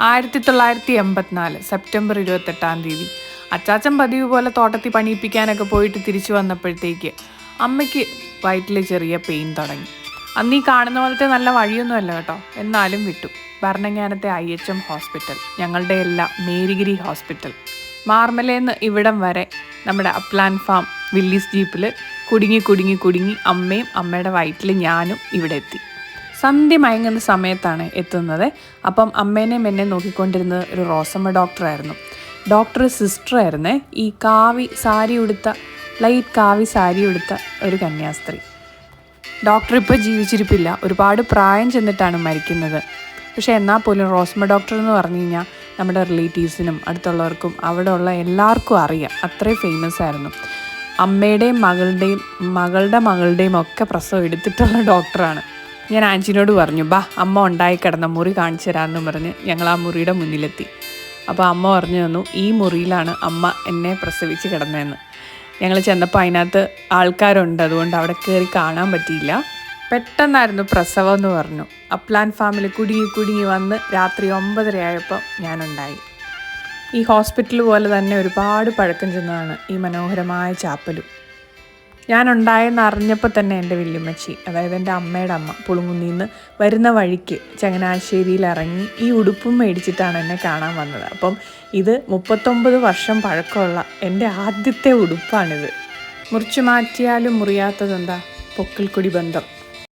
ആയിരത്തി തൊള്ളായിരത്തി എൺപത്തിനാല് സെപ്റ്റംബർ ഇരുപത്തെട്ടാം തീയതി. അച്ചാച്ചൻ പതിവ് പോലെ തോട്ടത്തിൽ പണിയിപ്പിക്കാനൊക്കെ പോയിട്ട് തിരിച്ചു വന്നപ്പോഴത്തേക്ക് അമ്മയ്ക്ക് വയറ്റിൽ ചെറിയ പെയിൻ തുടങ്ങി. അന്ന് ഈ കാണുന്ന പോലത്തെ നല്ല വഴിയൊന്നുമല്ല കേട്ടോ. എന്നാലും വിട്ടു. ഭരണങ്ങാനത്തെ ഐ എച്ച് എം ഹോസ്പിറ്റൽ. ഞങ്ങളുടെ എല്ലാം മേരിഗിരി ഹോസ്പിറ്റൽ. മാർമലേന്ന് ഇവിടം വരെ നമ്മുടെ അപ്ലാൻ ഫാം വില്ലീസ് ജീപ്പിൽ കുടുങ്ങി കുടുങ്ങി കുടുങ്ങി അമ്മയും അമ്മയുടെ വയറ്റിൽ ഞാനും ഇവിടെ എത്തി. സന്ധ്യ മയങ്ങുന്ന സമയത്താണ് എത്തുന്നത്. അപ്പം അമ്മേനെയും എന്നെ നോക്കിക്കൊണ്ടിരുന്നത് ഒരു റോസമ്മ ഡോക്ടറായിരുന്നു. ഡോക്ടർ സിസ്റ്ററായിരുന്നേ ഈ കാവി സാരി ഉടുത്ത ലൈറ്റ് കാവി സാരി ഉടുത്ത ഒരു കന്യാസ്ത്രീ. ഡോക്ടർ ഇപ്പോൾ ജീവിച്ചിരിപ്പില്ല. ഒരുപാട് പ്രായം ചെന്നിട്ടാണ് മരിക്കുന്നത്. പക്ഷേ എന്നാൽ പോലും റോസ്മ ഡോക്ടർ എന്ന് പറഞ്ഞു കഴിഞ്ഞാൽ നമ്മുടെ റിലേറ്റീവ്സിനും അടുത്തുള്ളവർക്കും അവിടെ ഉള്ള എല്ലാവർക്കും അറിയാം. അത്രയും ഫേമസ് ആയിരുന്നു. അമ്മയുടെയും മകളുടെയും മകളുടെ മകളുടെയും ഒക്കെ പ്രസവം എടുത്തിട്ടുള്ള ഡോക്ടറാണ്. ഞാൻ ആന്റിനോട് പറഞ്ഞു ബാ അമ്മ ഉണ്ടായി കിടന്ന മുറി കാണിച്ചു തരാമെന്ന് പറഞ്ഞ് ഞങ്ങൾ ആ മുറിയുടെ മുന്നിലെത്തി. അപ്പോൾ അമ്മ പറഞ്ഞു തന്നു ഈ മുറിയിലാണ് അമ്മ എന്നെ പ്രസവിച്ച് കിടന്നതെന്ന്. ഞങ്ങൾ ചെന്നപ്പോൾ അതിനകത്ത് ആൾക്കാരുണ്ട് അതുകൊണ്ട് അവിടെ കയറി കാണാൻ പറ്റിയില്ല. പെട്ടെന്നായിരുന്നു പ്രസവം എന്ന് പറഞ്ഞു. അപ്ലാൻ ഫാമിൽ കുടുങ്ങി കുടുങ്ങി വന്ന് രാത്രി ഒമ്പതരയായപ്പോൾ ഞാനുണ്ടായി. ഈ ഹോസ്പിറ്റൽ പോലെ തന്നെ ഒരുപാട് പഴക്കം ചെന്നതാണ് ഈ മനോഹരമായ ചാപ്പലും. ഞാനുണ്ടായെന്ന് അറിഞ്ഞപ്പോൾ തന്നെ എന്റെ വല്യമ്മച്ചി അതായത് എന്റെ അമ്മയുടെ അമ്മ പുളുങ്കുന്നിൽ നിന്ന് വരുന്ന വഴിക്ക് ചങ്ങനാശ്ശേരിയിൽ ഇറങ്ങി ഈ ഉടുപ്പും മേടിച്ചിട്ടാണ് എന്നെ കാണാൻ വന്നത്. അപ്പം ഇത് മുപ്പത്തൊമ്പത് വർഷം പഴക്കമുള്ള എന്റെ ആദ്യത്തെ ഉടുപ്പാണിത്. മുറിച്ചു മാറ്റിയാലും മുറിയാത്തതെന്താ? പൊക്കിൾക്കൊടി ബന്ധം.